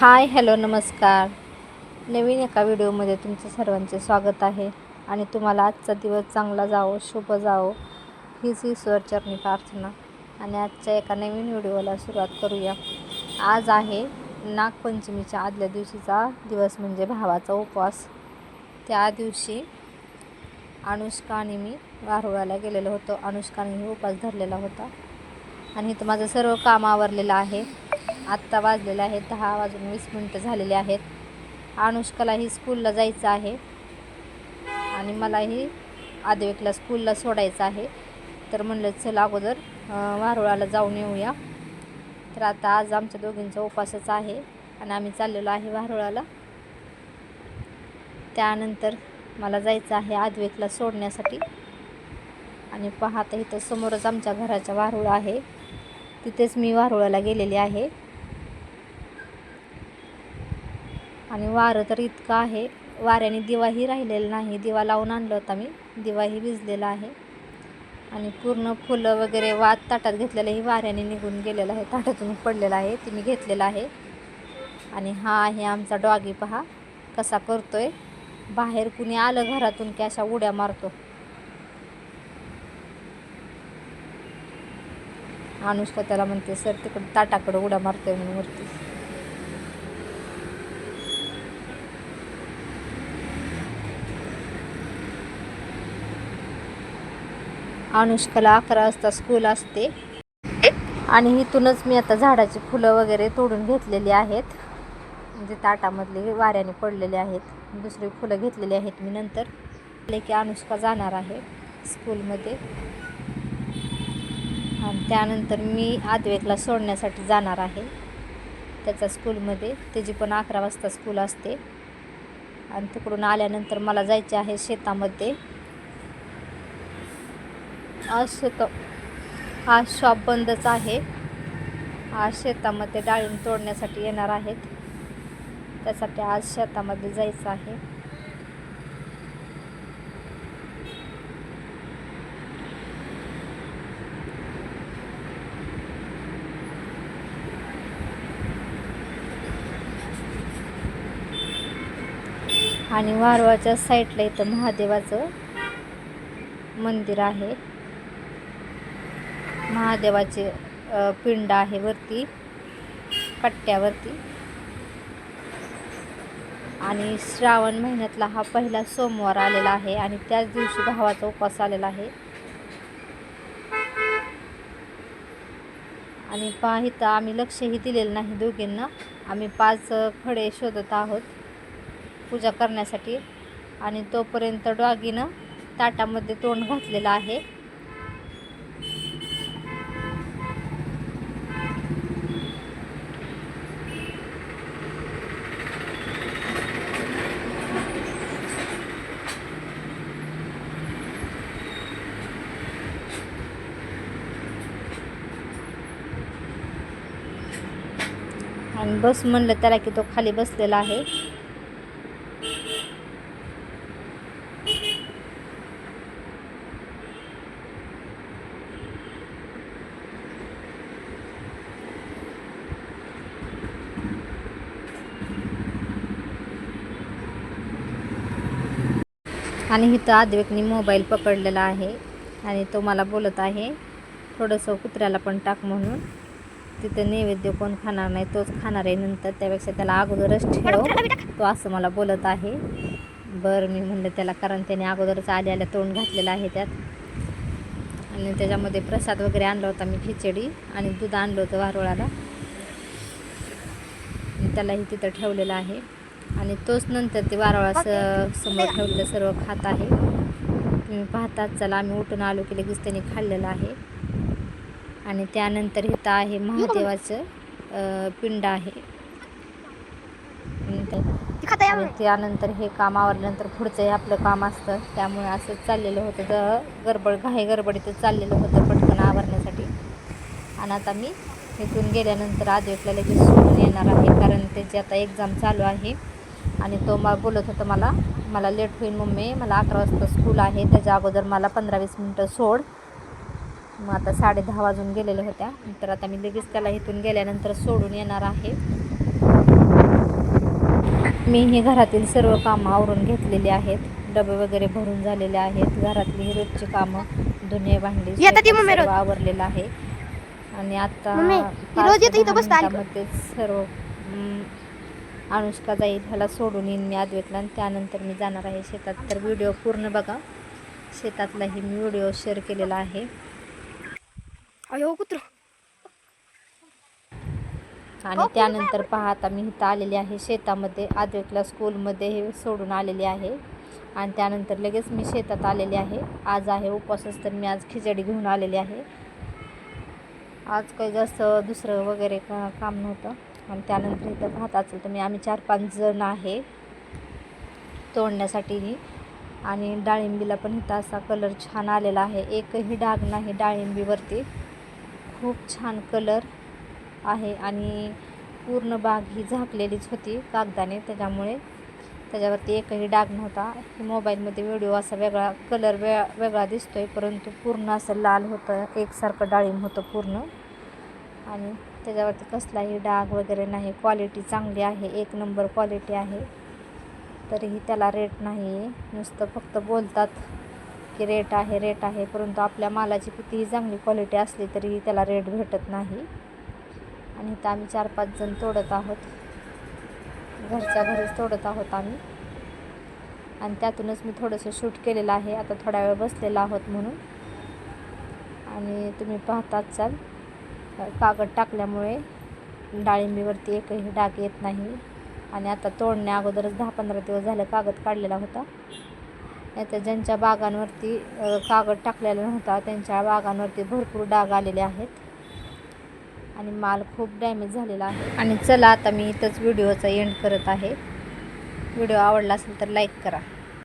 Hi hello नमस्कार. नवीन एका व्हिडिओमध्ये तुमचं सर्वांचे स्वागत आहे. आणि तुम्हाला आजचा दिवस चांगला जावो शुभ जावो हीच ईश्वरचरणी प्रार्थना. आणि आजच्या एका नवीन व्हिडिओला सुरुवात करूया. आज आहे नागपंचमीच्या आदल्या दिवशीचा दिवस म्हणजे भावाचा उपवास. त्या दिवशी अनुष्का आणि मी वारुळाला गेलेलो होतो. अनुष्काने उपवास धरलेला होता. आणि इथं माझं सर्व काम आवरलेलं आहे. आत्ता वाजलेले आहे दहा वाजून वीस मिनटं झालेले आहेत. अनुष्कालाही स्कूलला जायचं आहे. आणि मलाही आदिवेकला स्कूलला सोडायचं आहे. तर म्हणलं चल अगोदर वारुळाला जाऊन येऊया. तर आता आज आमच्या दोघींचा उपासच आहे आणि आम्ही चाललेलो आहे वारुळाला. त्यानंतर मला जायचं आहे आदवेकला सोडण्यासाठी. आणि पाहता इथं समोरच आमच्या घराच्या वारुळ आहे. तिथेच मी वारुळाला गेलेली आहे. आणि वारं तर इतकं आहे. वाऱ्याने दिवाही राहिलेला नाही. दिवा लावून आणला होता मी दिवाही भिजलेला आहे. आणि पूर्ण फुलं वगैरे वात ताटात घेतलेलंही वाऱ्याने निघून गेलेलं आहे. ताटातून पडलेलं आहे. ते मी घेतलेलं आहे. आणि हा आहे आमचा डॉगी पहा. कसा करतोय. बाहेर कुणी आलं घरातून की अशा उड्या मारतो. अनुष्का त्याला म्हणते सर तिकडं ताटाकडं उड्या मारतोय म्हणून वरती. अनुष्काला अकरा वाजता स्कूल असते. आणि इथूनच मी आता झाडाची फुलं वगैरे तोडून घेतलेली आहेत. म्हणजे ताटामधले वाऱ्याने पडलेले आहेत. दुसरी फुलं घेतलेली आहेत मी नंतर. की अनुष्का जाणार आहे स्कूलमध्ये आणि त्यानंतर मी आदवेकला सोडण्यासाठी जाणार आहे. त्याच्या स्कूलमध्ये त्याची पण अकरा वाजता स्कूल असते. आणि तिकडून आल्यानंतर मला जायचे आहे शेतामध्ये. आज शेत आज शॉप बंदच आहे. आज शेतामध्ये डाळिंब तोडण्यासाठी येणार आहेत. त्यासाठी आज शेतामध्ये जायचं आहे. आणि वारवाच्या साईडला इथं महादेवाचं मंदिर आहे. महादेवाचे पिंड आहे वरती कट्ट्यावरती. आणि श्रावण महिन्यातला हा पहिला सोमवार आलेला आहे आणि त्याच दिवशी भावाचा उपवास आलेला आहे. आणि पाहिता आम्ही लक्षही दिलेलं नाही दोघींना. आम्ही पाच खडे शोधत आहोत पूजा करण्यासाठी. आणि तोपर्यंत डॉगीनं ताटामध्ये तोंड घातलेलं आहे. आणि बस म्हणलं त्याला की तो खाली बसलेला आहे. आणि इथं आदिवेकनी मोबाईल पकडलेला आहे आणि तो मला बोलत आहे थोडंसं कुत्र्याला पण टाक म्हणून. तिथं नैवेद्य कोण खाणार नाही तोच खाणार आहे. नंतर त्यापेक्षा त्याला अगोदरच ठेव. तो असं मला बोलत आहे. बरं मी म्हणलं त्याला कारण त्याने अगोदरच आल्या आल्या तोंड घातलेलं आहे त्यात. आणि त्याच्यामध्ये प्रसाद वगैरे आणला होता मी खिचडी आणि दूध आणलं होतं वारोळाला. त्यालाही तिथं ठेवलेलं आहे. आणि तोच नंतर ते वारोळा स समोर ठेवलेलं सर्व खात आहे. तुम्ही पाहताच चला आम्ही उठून आलो की लगेच त्याने खाल्लेलं आहे. आणि त्यानंतर इथं आहे महादेवाचं पिंड आहे. आणि त्यानंतर हे काम आवरल्यानंतर पुढचं हे आपलं काम असतं. त्यामुळे असं चाललेलं होतं. तर गडबड घाई गडबडीतच चाललेलं होतं पटकन आवरण्यासाठी. आणि आता मी इथून गेल्यानंतर आदिवेतला लगेच सोडून येणार आहे. कारण त्याची आता एक्झाम चालू आहे. आणि तो मला बोलत होता मला मला लेट होईल मम्मी. मला अकरा वाजता स्कूल आहे. त्याच्या अगोदर मला पंधरा वीस मिनटं सोड. मग आता साडे दहा वाजून गेलेल्या होत्या. तर आता मी लगेच त्याला इथून गेल्यानंतर सोडून येणार आहे. मी ही घरातील सर्व कामं आवरून घेतलेली आहेत. डबे वगैरे भरून झालेले आहेत. घरातली ही रोजची कामं धुणे भांडी. सर्व आवरलेलं आहे. आणि आता सर्व अनुष्का जाईल ह्याला सोडून येईन मी अद्वैतला आणि त्यानंतर मी जाणार आहे शेतात. तर व्हिडिओ पूर्ण बघा. शेतातलाही मी व्हिडिओ शेअर केलेला आहे. अयो कुत्र? आणि त्यानंतर पहा आता मी इथं आलेली आहे शेतामध्ये आदवेकला स्कूलमध्ये हे सोडून आलेली आहे. आणि त्यानंतर लगेच मी शेतात आलेली आहे. आज आहे उपवासच तर मी आज खिचडी घेऊन आलेली आहे. आज काही जास्त दुसरं वगैरे का काम नव्हतं. आणि त्यानंतर इथं पाहत असेल तर मी आम्ही चार पाच जण आहे तोडण्यासाठीही. आणि डाळिंबीला पण इथं असा कलर छान आलेला आहे. एकही डाग नाही डाळिंबीवरती. खूप छान कलर आहे आणि पूर्ण बाग ही झाकलेलीच होती कागदाने त्याच्यामुळे त्याच्यावरती एकही डाग नव्हता. मोबाईलमध्ये व्हिडिओ असा वेगळा कलर वे वेगळा दिसतोय परंतु पूर्ण असं लाल होतं एकसारखं डाळिंब होतं पूर्ण. आणि त्याच्यावरती कसलाही डाग वगैरे नाही. क्वालिटी चांगली आहे एक नंबर क्वालिटी आहे. तरीही त्याला रेट नाही आहे नुसतं फक्त बोलतात की रेट आहे रेट आहे परंतु आपल्या मालाची कितीही चांगली क्वालिटी असली तरीही त्याला रेट भेटत नाही. आणि इथं आम्ही चार पाच जण तोडत आहोत. घरच्या घरीच तोडत आहोत आम्ही. आणि त्यातूनच मी थोडंसं शूट केलेलं आहे. आता थोडा वेळ बसलेला आहोत म्हणून. आणि तुम्ही पाहताच चाल कागद टाकल्यामुळे डाळिंबीवरती एकही डाग येत नाही. आणि आता तोडण्या अगोदरच दहा पंधरा दिवस झालं कागद काढलेला होता. नाहीतर ज्यांच्या बागांवरती कागद टाकलेला नव्हता त्यांच्या बागांवरती भरपूर डाग आलेले आहेत. आणि माल खूप डॅमेज झालेला आहे. आणि चला आता मी इथंच व्हिडिओचा एंड करत आहे. व्हिडिओ आवडला असेल तर लाईक करा.